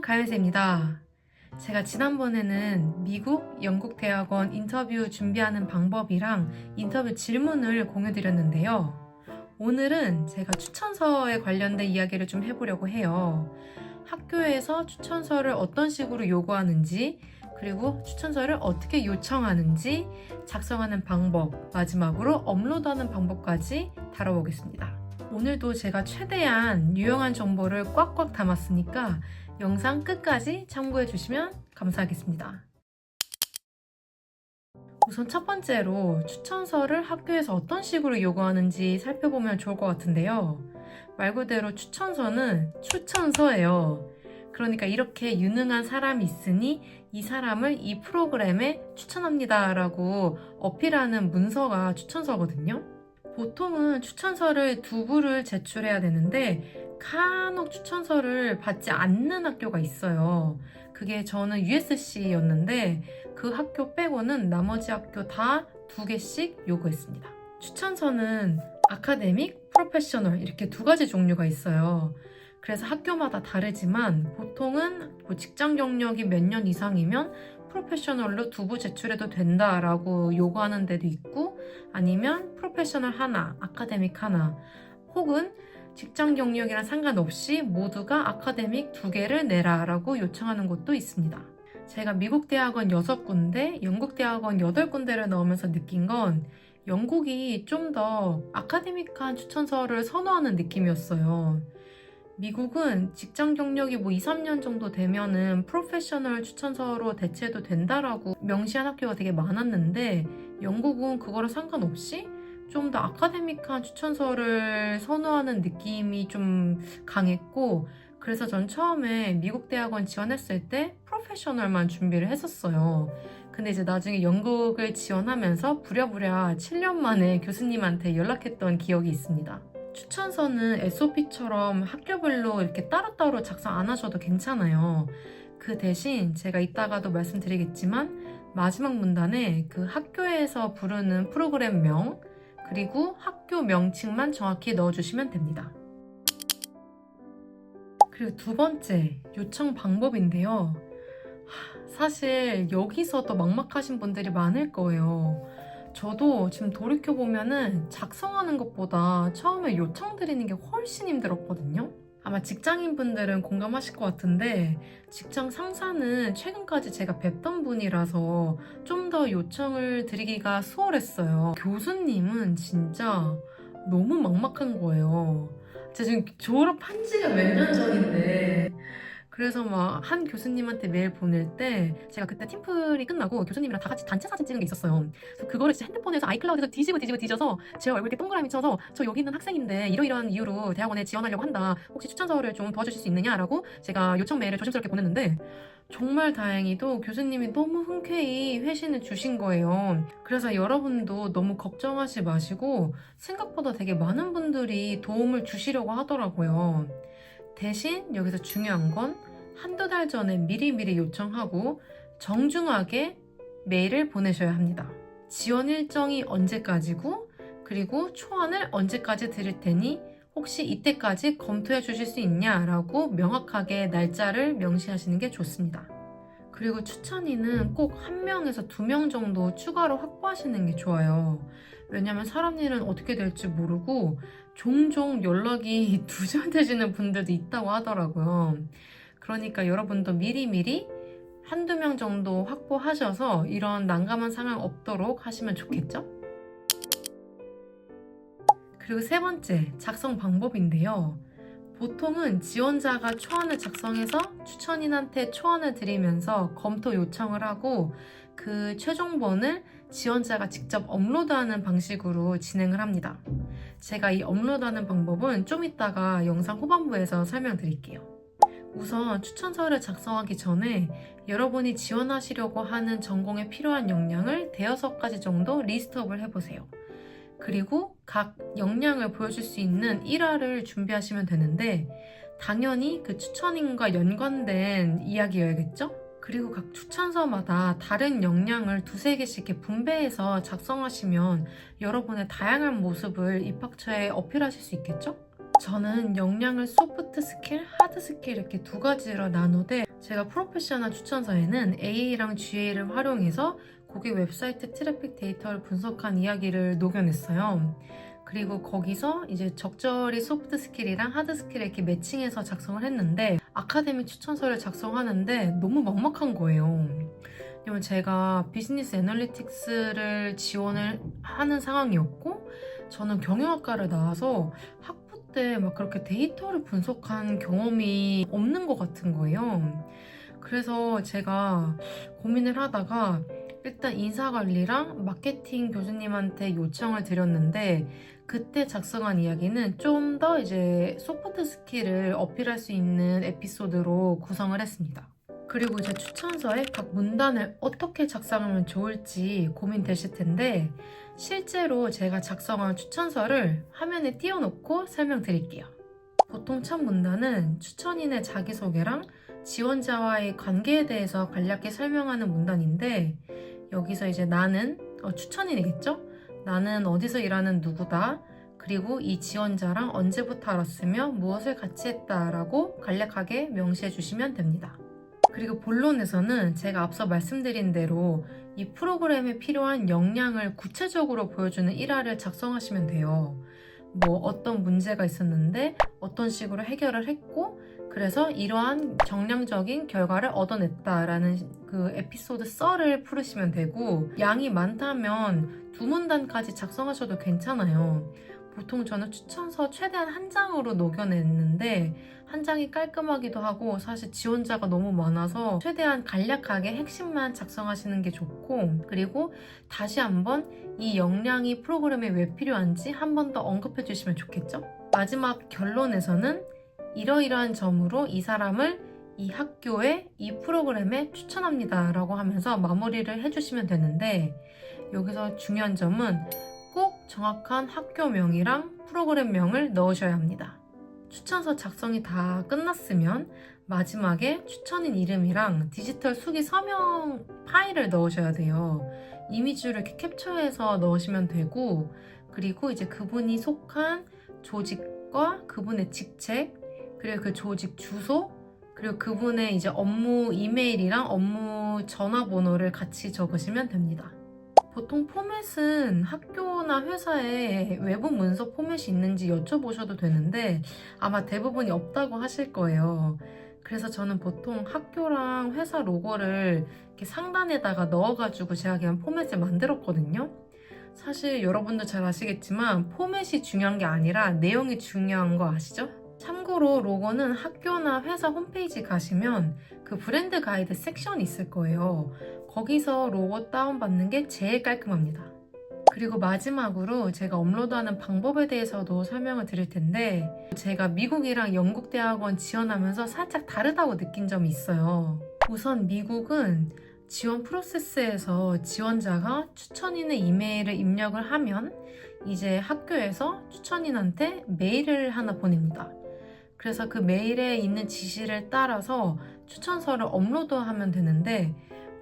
가연세입니다. 제가 지난번에는 미국, 영국 대학원 인터뷰 준비하는 방법이랑 인터뷰 질문을 공유 드렸는데요. 오늘은 제가 추천서에 관련된 이야기를 좀 해보려고 해요. 학교에서 추천서를 어떤 식으로 요구하는지, 그리고 추천서를 어떻게 요청하는지, 작성하는 방법, 마지막으로 업로드하는 방법까지 다뤄보겠습니다. 오늘도 제가 최대한 유용한 정보를 꽉꽉 담았으니까 영상 끝까지 참고해 주시면 감사하겠습니다. 우선 첫 번째로 추천서를 학교에서 어떤 식으로 요구하는지 살펴보면 좋을 것 같은데요. 말 그대로 추천서는 추천서예요. 그러니까 이렇게 유능한 사람이 있으니 이 사람을 이 프로그램에 추천합니다 라고 어필하는 문서가 추천서거든요. 보통은 추천서를 두 부를 제출해야 되는데 간혹 추천서를 받지 않는 학교가 있어요. 그게 저는 USC였는데 그 학교 빼고는 나머지 학교 다 두 개씩 요구했습니다. 추천서는 아카데믹, 프로페셔널 이렇게 두 가지 종류가 있어요. 그래서 학교마다 다르지만 보통은 뭐 직장 경력이 몇 년 이상이면 프로페셔널로 두부 제출해도 된다라고 요구하는 데도 있고 아니면 프로페셔널 하나, 아카데믹 하나 혹은 직장 경력이랑 상관없이 모두가 아카데믹 두 개를 내라라고 요청하는 곳도 있습니다. 제가 미국 대학원 6군데, 영국 대학원 8군데를 넣으면서 느낀 건 영국이 좀 더 아카데믹한 추천서를 선호하는 느낌이었어요. 미국은 직장 경력이 뭐 2, 3년 정도 되면은 프로페셔널 추천서로 대체해도 된다라고 명시한 학교가 되게 많았는데 영국은 그거랑 상관없이 좀 더 아카데믹한 추천서를 선호하는 느낌이 좀 강했고 그래서 전 처음에 미국 대학원 지원했을 때 프로페셔널만 준비를 했었어요. 근데 이제 나중에 영국을 지원하면서 부랴부랴 7년 만에 교수님한테 연락했던 기억이 있습니다. 추천서는 SOP처럼 학교별로 이렇게 따로따로 작성 안 하셔도 괜찮아요. 그 대신 제가 이따가도 말씀드리겠지만 마지막 문단에 그 학교에서 부르는 프로그램 명 그리고 학교 명칭만 정확히 넣어주시면 됩니다. 그리고 두 번째 요청 방법인데요. 하, 사실 여기서도 막막하신 분들이 많을 거예요. 저도 지금 돌이켜보면은 작성하는 것보다 처음에 요청 드리는 게 훨씬 힘들었거든요. 아마 직장인 분들은 공감하실 것 같은데 직장 상사는 최근까지 제가 뵙던 분이라서 좀 더 요청을 드리기가 수월했어요. 교수님은 진짜 너무 막막한 거예요. 제가 지금 졸업한 지가 몇 년 전인데 그래서 막 한 교수님한테 메일 보낼 때 제가 그때 팀플이 끝나고 교수님이랑 다 같이 단체 사진 찍은 게 있었어요. 그래서 그거를 진짜 핸드폰에서 아이클라우드에서 뒤지고 뒤지고 뒤져서 제 얼굴 이렇게 동그라미 쳐서 저 여기 있는 학생인데 이러이러한 이유로 대학원에 지원하려고 한다. 혹시 추천서를 좀 도와주실 수 있느냐라고 제가 요청 메일을 조심스럽게 보냈는데 정말 다행히도 교수님이 너무 흔쾌히 회신을 주신 거예요. 그래서 여러분도 너무 걱정하지 마시고 생각보다 되게 많은 분들이 도움을 주시려고 하더라고요. 대신 여기서 중요한 건 한두 달 전에 미리미리 요청하고 정중하게 메일을 보내셔야 합니다. 지원 일정이 언제까지고 그리고 초안을 언제까지 드릴 테니 혹시 이때까지 검토해 주실 수 있냐라고 명확하게 날짜를 명시하시는 게 좋습니다. 그리고 추천인은 꼭 한 명에서 두 명 정도 추가로 확보하시는 게 좋아요. 왜냐면 사람 일은 어떻게 될지 모르고 종종 연락이 두절되시는 분들도 있다고 하더라고요. 그러니까 여러분도 미리미리 한두 명 정도 확보하셔서 이런 난감한 상황 없도록 하시면 좋겠죠? 그리고 세 번째, 작성 방법인데요. 보통은 지원자가 초안을 작성해서 추천인한테 초안을 드리면서 검토 요청을 하고 그 최종본을 지원자가 직접 업로드하는 방식으로 진행을 합니다. 제가 이 업로드하는 방법은 좀 이따가 영상 후반부에서 설명드릴게요. 우선 추천서를 작성하기 전에 여러분이 지원하시려고 하는 전공에 필요한 역량을 대여섯 가지 정도 리스트업을 해보세요. 그리고 각 역량을 보여줄 수 있는 일화를 준비하시면 되는데 당연히 그 추천인과 연관된 이야기여야겠죠? 그리고 각 추천서마다 다른 역량을 두세 개씩 분배해서 작성하시면 여러분의 다양한 모습을 입학처에 어필하실 수 있겠죠? 저는 역량을 소프트 스킬, 하드 스킬 이렇게 두 가지로 나누되 제가 프로페셔널 추천서에는 AA랑 GA를 활용해서 고객 웹사이트 트래픽 데이터를 분석한 이야기를 녹여냈어요. 그리고 거기서 이제 적절히 소프트 스킬이랑 하드 스킬을 이렇게 매칭해서 작성을 했는데 아카데미 추천서를 작성하는데 너무 막막한 거예요. 왜냐면 제가 비즈니스 애널리틱스를 지원을 하는 상황이었고 저는 경영학과를 나와서 학부 때 막 그렇게 데이터를 분석한 경험이 없는 것 같은 거예요. 그래서 제가 고민을 하다가 일단 인사관리랑 마케팅 교수님한테 요청을 드렸는데 그때 작성한 이야기는 좀 더 이제 소프트 스킬을 어필할 수 있는 에피소드로 구성을 했습니다. 그리고 이제 추천서에 각 문단을 어떻게 작성하면 좋을지 고민되실 텐데 실제로 제가 작성한 추천서를 화면에 띄워놓고 설명드릴게요. 보통 첫 문단은 추천인의 자기소개랑 지원자와의 관계에 대해서 간략히 설명하는 문단인데 여기서 이제 나는 어, 추천인이겠죠? 나는 어디서 일하는 누구다. 그리고 이 지원자랑 언제부터 알았으며 무엇을 같이 했다라고 간략하게 명시해 주시면 됩니다. 그리고 본론에서는 제가 앞서 말씀드린 대로 이 프로그램에 필요한 역량을 구체적으로 보여주는 일화를 작성하시면 돼요. 뭐 어떤 문제가 있었는데 어떤 식으로 해결을 했고 그래서 이러한 정량적인 결과를 얻어냈다라는 그 에피소드 썰을 풀으시면 되고 양이 많다면 두 문단까지 작성하셔도 괜찮아요. 보통 저는 추천서 최대한 한 장으로 녹여냈는데 한 장이 깔끔하기도 하고 사실 지원자가 너무 많아서 최대한 간략하게 핵심만 작성하시는 게 좋고 그리고 다시 한번 이 역량이 프로그램에 왜 필요한지 한 번 더 언급해 주시면 좋겠죠? 마지막 결론에서는 이러이러한 점으로 이 사람을 이 학교에 이 프로그램에 추천합니다 라고 하면서 마무리를 해주시면 되는데 여기서 중요한 점은 꼭 정확한 학교명이랑 프로그램명을 넣으셔야 합니다. 추천서 작성이 다 끝났으면 마지막에 추천인 이름이랑 디지털 수기 서명 파일을 넣으셔야 돼요. 이미지를 이렇게 캡처해서 넣으시면 되고 그리고 이제 그분이 속한 조직과 그분의 직책 그리고 그 조직 주소 그리고 그분의 이제 업무 이메일이랑 업무 전화번호를 같이 적으시면 됩니다. 보통 포맷은 학교나 회사에 외부 문서 포맷이 있는지 여쭤보셔도 되는데 아마 대부분이 없다고 하실 거예요. 그래서 저는 보통 학교랑 회사 로고를 이렇게 상단에다가 넣어가지고 제가 그냥 포맷을 만들었거든요. 사실 여러분도 잘 아시겠지만 포맷이 중요한 게 아니라 내용이 중요한 거 아시죠? 참고로 로고는 학교나 회사 홈페이지 가시면 그 브랜드 가이드 섹션이 있을 거예요. 거기서 로고 다운받는 게 제일 깔끔합니다. 그리고 마지막으로 제가 업로드하는 방법에 대해서도 설명을 드릴 텐데 제가 미국이랑 영국 대학원 지원하면서 살짝 다르다고 느낀 점이 있어요. 우선 미국은 지원 프로세스에서 지원자가 추천인의 이메일을 입력을 하면 이제 학교에서 추천인한테 메일을 하나 보냅니다. 그래서 그 메일에 있는 지시를 따라서 추천서를 업로드하면 되는데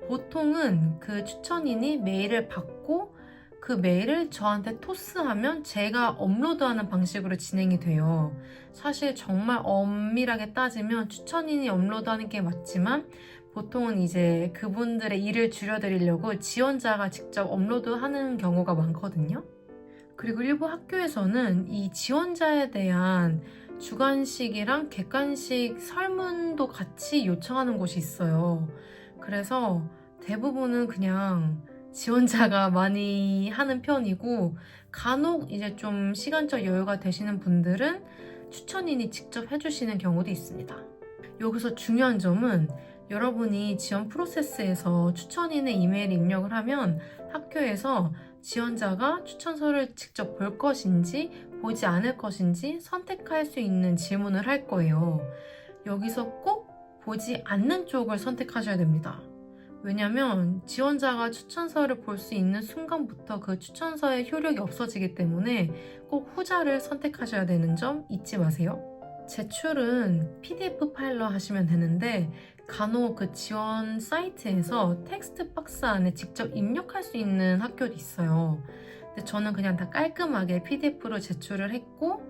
보통은 그 추천인이 메일을 받고 그 메일을 저한테 토스하면 제가 업로드하는 방식으로 진행이 돼요. 사실 정말 엄밀하게 따지면 추천인이 업로드하는 게 맞지만 보통은 이제 그분들의 일을 줄여드리려고 지원자가 직접 업로드하는 경우가 많거든요. 그리고 일부 학교에서는 이 지원자에 대한 주관식이랑 객관식 설문도 같이 요청하는 곳이 있어요. 그래서 대부분은 그냥 지원자가 많이 하는 편이고 간혹 이제 좀 시간적 여유가 되시는 분들은 추천인이 직접 해주시는 경우도 있습니다. 여기서 중요한 점은 여러분이 지원 프로세스에서 추천인의 이메일 입력을 하면 학교에서 지원자가 추천서를 직접 볼 것인지 보지 않을 것인지 선택할 수 있는 질문을 할 거예요. 여기서 꼭 보지 않는 쪽을 선택하셔야 됩니다. 왜냐면 지원자가 추천서를 볼 수 있는 순간부터 그 추천서의 효력이 없어지기 때문에 꼭 후자를 선택하셔야 되는 점 잊지 마세요. 제출은 PDF 파일로 하시면 되는데 간혹 그 지원 사이트에서 텍스트 박스 안에 직접 입력할 수 있는 학교도 있어요. 저는 그냥 다 깔끔하게 PDF로 제출을 했고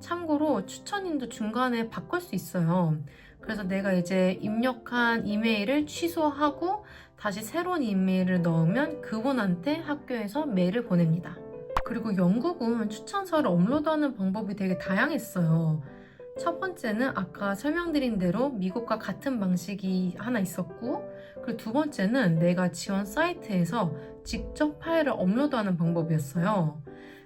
참고로 추천인도 중간에 바꿀 수 있어요. 그래서 내가 이제 입력한 이메일을 취소하고 다시 새로운 이메일을 넣으면 그분한테 학교에서 메일을 보냅니다. 그리고 영국은 추천서를 업로드하는 방법이 되게 다양했어요. 첫 번째는 아까 설명드린 대로 미국과 같은 방식이 하나 있었고, 그리고 두 번째는 내가 지원 사이트에서 직접 파일을 업로드하는 방법이었어요.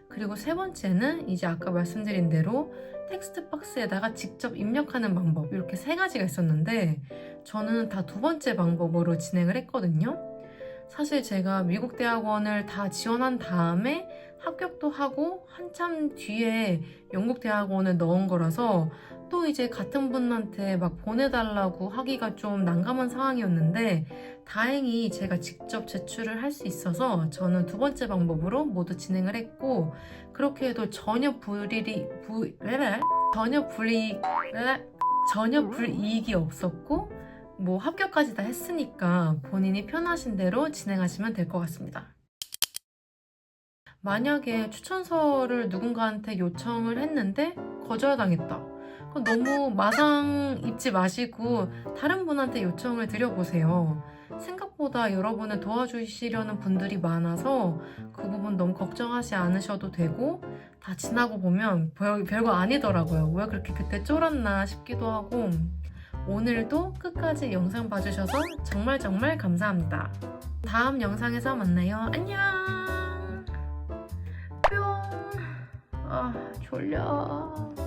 그리고 세 번째는 이제 아까 말씀드린 대로 텍스트 박스에다가 직접 입력하는 방법 이렇게 세 가지가 있었는데 저는 다 두 번째 방법으로 진행을 했거든요. 사실 제가 미국 대학원을 다 지원한 다음에 합격도 하고 한참 뒤에 영국 대학원을 넣은 거라서 또 이제 같은 분한테 막 보내달라고 하기가 좀 난감한 상황이었는데 다행히 제가 직접 제출을 할 수 있어서 저는 두 번째 방법으로 모두 진행을 했고 그렇게 해도 전혀 불이익 부 전혀 레레 전혀 불이익이 없었고 뭐 합격까지 다 했으니까 본인이 편하신 대로 진행하시면 될 것 같습니다. 만약에 추천서를 누군가한테 요청을 했는데 거절당했다. 그럼 너무 마상 입지 마시고 다른 분한테 요청을 드려보세요. 생각보다 여러분을 도와주시려는 분들이 많아서 그 부분 너무 걱정하지 않으셔도 되고 다 지나고 보면 별, 별거 아니더라고요. 왜 그렇게 그때 쫄았나 싶기도 하고 오늘도 끝까지 영상 봐주셔서 정말 정말 감사합니다. 다음 영상에서 만나요. 안녕! 아, 졸려.